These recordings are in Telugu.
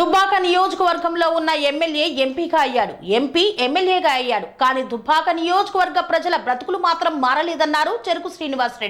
దుబ్బాక నియోజకవర్గంలో ఉన్న ఎమ్మెల్యే ఎంపీగా అయ్యాడు. ఎంపీ ఎమ్మెల్యేగా అయ్యాడు. కానీ దుబ్బాక నియోజకవర్గ ప్రజల బ్రతుకులు మాత్రం మారలేదన్నారు చెరుకు శ్రీనివాస్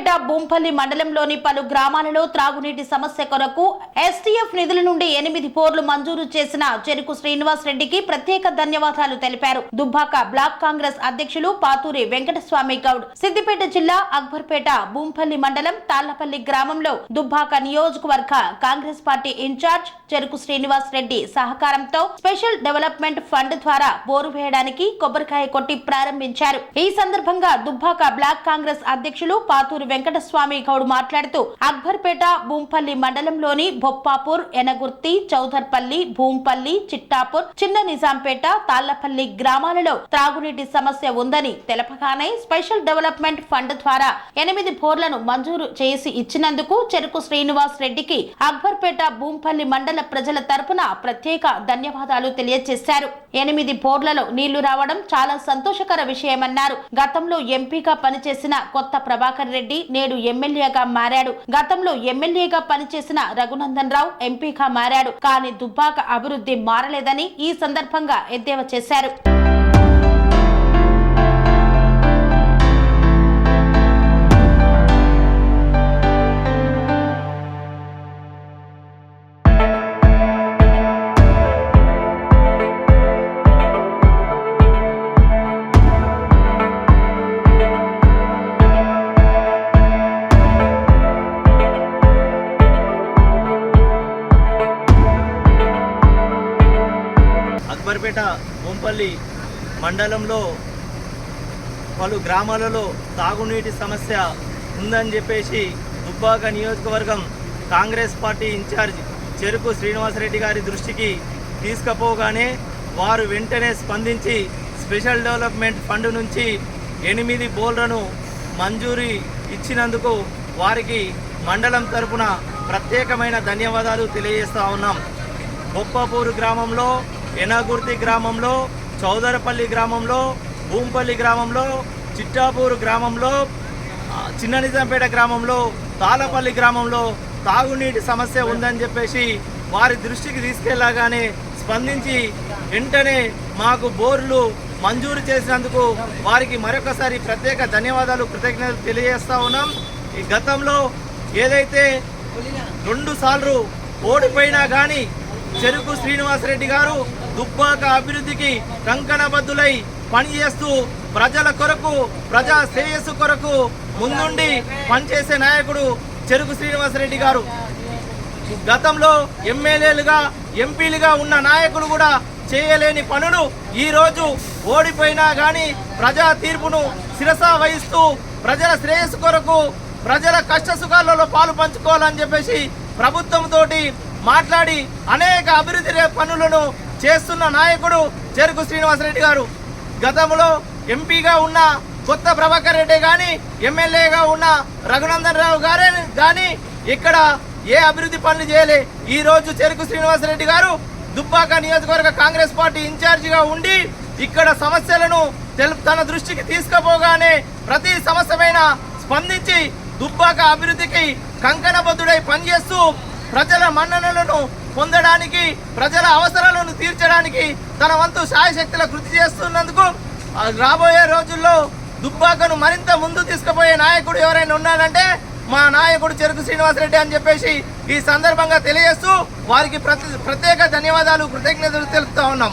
రెడ్డి బూంపల్లి మండలంలోని పలు గ్రామాలలో త్రాగునీటి సమస్య కొరకు ఎస్టీఎఫ్ నిధుల నుండి ఎనిమిది బోర్లు మంజూరు చేసిన చెరుకు శ్రీనివాస్ రెడ్డికి ప్రత్యేక ధన్యవాదాలు తెలిపారు. దుబ్బాక బ్లాక్ కాంగ్రెస్ అధ్యక్షులు పాతూరి వెంకటస్వామి గౌడ్ సిద్దిపేట జిల్లా అక్బర్పేట బూంపల్లి మండలం తాళ్ళపల్లి గ్రామంలో దుబ్బాక నియోజకవర్గ కాంగ్రెస్ పార్టీ ఇన్ఛార్జ్ చెరుకు శ్రీనివాస్ రెడ్డి సహకారంతో స్పెషల్ డెవలప్మెంట్ ఫండ్ ద్వారా బోరు వేయడానికి కొబ్బరికాయ కొట్టి ప్రారంభించారు. ఈ సందర్భంగా దుబ్బాక బ్లాక్ కాంగ్రెస్ అధ్యక్షులు పాతూరు వెంకటస్వామి గౌడ్ మాట్లాడుతూ అక్బర్పేట భూంపల్లి మండలంలోని బొప్పాపూర్ ఎనగుర్తి చౌదర్పల్లి భూంపల్లి చిట్టాపూర్ చిన్న నిజాంపేట తాళ్ళపల్లి గ్రామాలలో త్రాగునీటి సమస్య ఉందని తెలపగానే స్పెషల్ డెవలప్మెంట్ ఫండ్ ద్వారా ఎనిమిది బోర్లను మంజూరు చేసి ఇచ్చినందుకు చెరుకు శ్రీనివాస్ రెడ్డికి అక్బర్పేట భూంపల్లి మండల ప్రజల తరపున ప్రత్యేక ధన్యవాదాలు తెలియజేశారు. ఎనిమిది బోర్లలో నీళ్ళు రావడం చాలా సంతోషకర విషయమన్నారు. గతంలో ఎంపీగా పనిచేసిన కొత్త ప్రభాకర్ రెడ్డి నేడు ఎమ్మెల్యేగా మారాడు. గతంలో ఎమ్మెల్యేగా పనిచేసిన రఘునందన్ రావు ఎంపీగా మారాడు. కానీ దుబ్బాక అభివృద్ధి మారలేదని ఈ సందర్భంగా ఎద్దేవా చేశారు. అక్బర్పేట బొంపల్లి మండలంలో పలు గ్రామాలలో తాగునీటి సమస్య ఉందని చెప్పేసి దుబ్బాక నియోజకవర్గం కాంగ్రెస్ పార్టీ ఇన్ఛార్జ్ చెరుకు శ్రీనివాసరెడ్డి గారి దృష్టికి తీసుకపోగానే వారు వెంటనే స్పందించి స్పెషల్ డెవలప్మెంట్ ఫండ్ నుంచి ఎనిమిది బోల్లను మంజూరీ ఇచ్చినందుకు వారికి మండలం తరపున ప్రత్యేకమైన ధన్యవాదాలు తెలియజేస్తా ఉన్నాం. బొప్పపూరు గ్రామంలో ఎనాగుర్తి గ్రామంలో చౌదరపల్లి గ్రామంలో భూంపల్లి గ్రామంలో చిట్టాపూరు గ్రామంలో చిన్న నిజాంపేట గ్రామంలో తాళపల్లి గ్రామంలో తాగునీటి సమస్య ఉందని చెప్పేసి వారి దృష్టికి తీసుకెళ్ళగానే స్పందించి వెంటనే మాకు బోర్లు మంజూరు చేసినందుకు వారికి మరొకసారి ప్రత్యేక ధన్యవాదాలు కృతజ్ఞతలు తెలియజేస్తా ఉన్నాం. ఈ గతంలో ఏదైతే రెండు సార్లు ఓడిపోయినా కానీ చెరుకు శ్రీనివాసరెడ్డి గారు దుబ్బాక అభివృద్ధికి కంకణబద్ధులై పనిచేస్తూ ప్రజల కొరకు ప్రజా శ్రేయస్సు కొరకు ముందుండి పనిచేసే నాయకుడు చెరుకు శ్రీనివాసరెడ్డి గారు. గతంలో ఎమ్మెల్యేలుగా ఎంపీలుగా ఉన్న నాయకులు కూడా చేయలేని పనులు ఈ రోజు ఓడిపోయినా కానీ ప్రజా తీర్పును శిరస వహిస్తూ ప్రజల శ్రేయస్సు కొరకు ప్రజల కష్ట సుఖాలలో పాలు పంచుకోవాలని చెప్పేసి ప్రభుత్వంతో మాట్లాడి అనేక అభివృద్ధి పనులను చేస్తున్న నాయకుడు చెరుకు శ్రీనివాసరెడ్డి గారు. గతంలో ఎంపీగా ఉన్న కొత్త ప్రభాకర్ రెడ్డి కానీ ఎమ్మెల్యేగా ఉన్న రఘునందన్ రావు గారే కానీ ఇక్కడ ఏ అభివృద్ధి పనులు చేయలే. ఈ రోజు చెరుకు శ్రీనివాసరెడ్డి గారు దుబ్బాక నియోజకవర్గ కాంగ్రెస్ పార్టీ ఇన్ఛార్జిగా ఉండి ఇక్కడ సమస్యలను తన దృష్టికి తీసుకుపోగానే ప్రతి సమస్యమైన స్పందించి దుబ్బాక అభివృద్ధికి కంకణబద్ధుడై పనిచేస్తూ ప్రజల మన్ననలను పొందడానికి ప్రజల అవసరాలను తీర్చడానికి తన వంతు సాయశక్తుల కృషి చేస్తున్నందుకు రాబోయే రోజుల్లో దుబ్బాకను మరింత ముందు తీసుకుపోయే నాయకుడు ఎవరైనా ఉన్నాడంటే మా నాయకుడు చెరుకు శ్రీనివాసరెడ్డి అని చెప్పేసి ఈ సందర్భంగా తెలియజేస్తూ వారికి ప్రత్యేక ధన్యవాదాలు కృతజ్ఞతలు తెలుపుతా ఉన్నాం.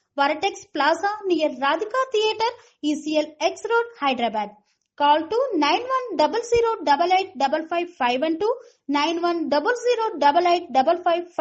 Varatex Plaza near Radhika Theatre, ECL X Road, Hyderabad. Call to 9100885551 91008855